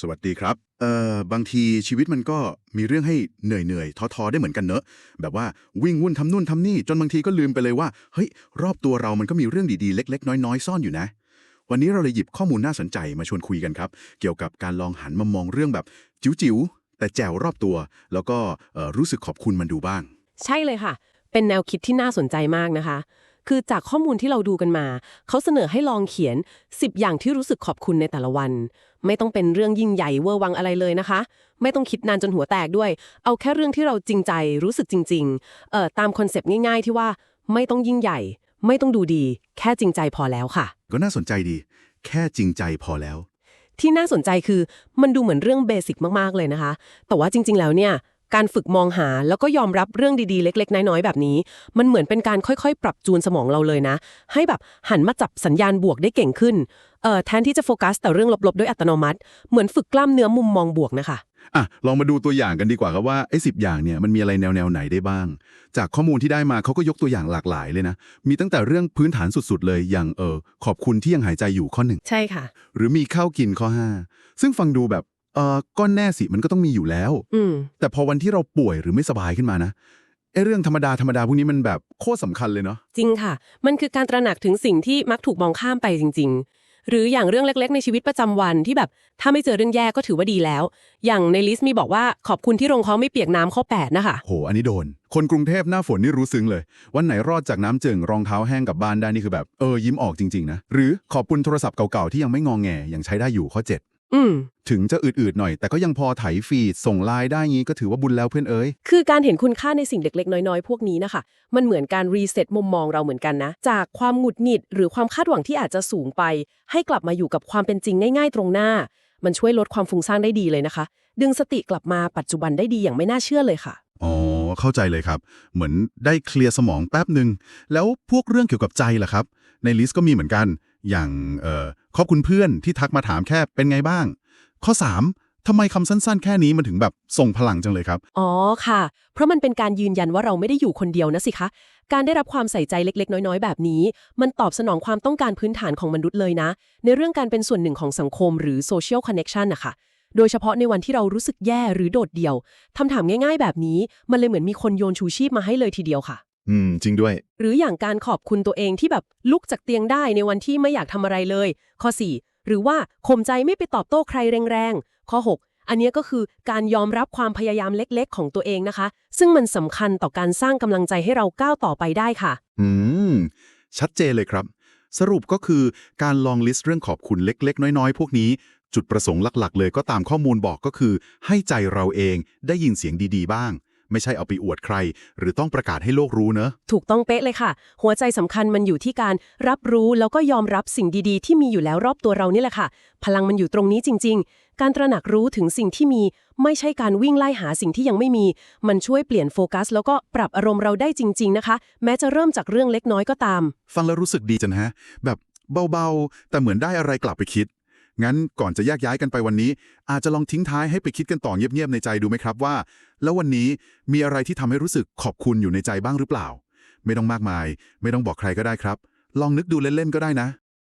สวัสดีครับ เอ่อ บางทีชีวิตมันก็มีเรื่องให้เหนื่อยๆท้อๆ ได้เหมือนกันเนอะ แบบว่าวิ่งวุ่นทำนู่นทำนี่ จนบางทีก็ลืมไปเลยว่า เฮ้ย รอบตัวเรามันก็มีเรื่องดีๆ เล็ก ๆ น้อย ๆ ซ่อนอยู่นะ วันนี้เราเลยหยิบข้อมูลน่าสนใจมาชวนคุยกันครับ เกี่ยวกับการลองหันมามองเรื่องแบบจิ๋วๆ แต่แจ๋วรอบตัว แล้วก็รู้สึกขอบคุณมันดูบ้าง ใช่เลยค่ะ เป็นแนวคิดที่น่าสนใจมากนะคะ คือจากข้อมูลที่เราดูกันมา เขาเสนอให้ลองเขียน 10 อย่างที่รู้สึกขอบคุณในแต่ละวัน ไม่ต้องเป็นเรื่องยิ่งใหญ่เวอร์วังอะไรเลยนะคะ ไม่ต้องคิดนานจนหัวแตกด้วย เอาแค่เรื่องที่เราจริงใจรู้สึกจริงๆเอ่อตามคอนเซปต์ง่าย ๆ ที่ว่าไม่ต้องยิ่งใหญ่ ไม่ต้องดูดี แค่จริงใจพอแล้วค่ะ ก็น่าสนใจดี แค่จริงใจพอแล้ว ที่น่าสนใจคือมันดูเหมือนเรื่องเบสิกมากๆเลยนะคะ แต่ว่าจริง ๆ แล้วเนี่ย การฝึกมองหาแล้วก็ยอมรับเรื่องดีๆ เล็ก ๆ น้อยๆ แบบนี้ มันเหมือนเป็นการค่อยๆ ปรับจูนสมองเราเลยนะ ให้แบบหันมาจับสัญญาณบวกได้เก่งขึ้นเอ่อแทนที่จะโฟกัสแต่เรื่องลบๆ ด้วยอัตโนมัติ เหมือนฝึกกล้ามเนื้อมุมมองบวกนะคะอะลองมาดูตัวอย่างกันดีกว่าครับว่าไอ้สิอย่างเนี่ยมันมีอะไรแนวแนวๆไหนได้บ้าง จากข้อมูลที่ได้มาเขาก็ยกตัวอย่างหลากหลายเลยนะ มีตั้งแต่เรื่องพื้นฐานสุดๆ เลยอย่างเออขอบคุณที่ยังหายใจอยู่ข้อหนึ่งใช่ค่ะ หรือมีข้าวกินข้อ 5 ซึ่งฟังดูแบบ เออก้อนแน่สิมันก็ต้องมีอยู่แล้ว อืม แต่พอวันที่เราป่วยหรือไม่สบายขึ้นมานะไอ้เรื่องธรรมดาธรรมดาพวกนี้มันแบบโคตรสำคัญเลยเนาะจริงค่ะ มันคือการตระหนักถึงสิ่งที่มักถูกมองข้ามไปจริง ๆ หรืออย่างเรื่องเล็กๆ ในชีวิตประจำวันที่แบบ ถ้าไม่เจอเรื่องแย่ก็ถือว่าดีแล้ว อย่างในลิสต์มีบอกว่าขอบคุณที่โรงเขาไม่เปียกน้ำข้อ8นะคะ โห อันนี้โดน คนกรุงเทพหน้าฝนนี่รู้ซึ้งเลย วันไหนรอดจากน้ำจึงรองเท้าแห้งกลับบ้านได้นี่คือแบบเออยิ้มออกจริงๆนะหรือขอบคุณโทรศัพท์เก่าๆที่ยังไม่งองแงยังใช้ได้อยู่ข้อ7 อืม ถึงจะอืดๆหน่อย แต่ก็ยังพอไถฟีดส่งไลน์ได้งี้ก็ถือว่าบุญแล้วเพื่อนเอ้ย คือการเห็นคุณค่าในสิ่งเล็กๆ น้อยๆ พวกนี้นะคะ มันเหมือนการรีเซ็ตมุมมองเราเหมือนกันนะ จากความหงุดหงิดหรือความคาดหวังที่อาจจะสูงไป ให้กลับมาอยู่กับความเป็นจริงง่ายๆ ตรงหน้า มันช่วยลดความฟุ้งซ่านได้ดีเลยนะคะ ดึงสติกลับมาปัจจุบันได้ดีอย่างไม่น่าเชื่อเลยค่ะ อ๋อ เข้าใจเลยครับ เหมือนได้เคลียร์สมองแป๊บหนึ่งแล้วพวกเรื่องเกี่ยวกับใจล่ะครับ ในลิสต์ก็มีเหมือนกัน อย่างเอ่อขอบคุณเพื่อนที่ทักมาถามแค่เป็นไงบ้าง ข้อ 3ทำไมคำสั้นๆ แค่นี้มันถึงแบบส่งพลังจังเลยครับ อ๋อค่ะ เพราะมันเป็นการยืนยันว่าเราไม่ได้อยู่คนเดียวนะสิคะ การได้รับความใส่ใจเล็กๆ น้อยๆ แบบนี้ มันตอบสนองความต้องการพื้นฐานของมนุษย์เลยนะ ในเรื่องการเป็นส่วนหนึ่งของสังคมหรือ social connection นะคะโดยเฉพาะในวันที่เรารู้สึกแย่หรือโดดเดี่ยวคำถามง่าย ๆ แบบนี้ มันเลยเหมือนมีคนโยนชูชีพมาให้เลยทีเดียวค่ะ อืม จริงด้วย หรืออย่างการขอบคุณตัวเองที่แบบลุกจากเตียงได้ในวันที่ไม่อยากทำอะไรเลย ข้อ 4 หรือว่าข่มใจไม่ไปตอบโต้ใครแรงๆ ข้อ 6 อันเนี้ยก็คือการยอมรับความพยายามเล็กๆ ของตัวเองนะคะ ซึ่งมันสำคัญต่อการสร้างกำลังใจให้เราก้าวต่อไปได้ค่ะ อืม ชัดเจนเลยครับ สรุปก็คือการลองลิสต์เรื่องขอบคุณเล็ก ๆ น้อย ๆ พวกนี้ จุดประสงค์หลัก ๆ เลยก็ตามข้อมูลบอกก็คือ ให้ใจเราเองได้ยินเสียงดี ๆ บ้าง ไม่ใช่เอาไปอวดใคร หรือต้องประกาศให้โลกรู้เนอะถูกต้องเป๊ะเลยค่ะ หัวใจสำคัญมันอยู่ที่การรับรู้แล้วก็ยอมรับสิ่งดีๆ ที่มีอยู่แล้วรอบตัวเรานี่แหละค่ะ พลังมันอยู่ตรงนี้จริง ๆ การตระหนักรู้ถึงสิ่งที่มี ไม่ใช่การวิ่งไล่หาสิ่งที่ยังไม่มี มันช่วยเปลี่ยนโฟกัส แล้วก็ปรับอารมณ์เราได้จริง ๆ นะคะ แม้จะเริ่มจากเรื่องเล็กน้อยก็ตาม ฟังแล้วรู้สึกดีจังฮะ แบบเบาๆ แต่เหมือนได้อะไรกลับไปคิด งั้นก่อนจะแยกย้ายกันไปวันนี้ อาจจะลองทิ้งท้ายให้ไปคิดกันต่อเงียบๆในใจดูไหมครับว่า แล้ววันนี้มีอะไรที่ทำให้รู้สึกขอบคุณอยู่ในใจบ้างหรือเปล่า ไม่ต้องมากมาย ไม่ต้องบอกใครก็ได้ครับ ลองนึกดูเล่นๆก็ได้นะ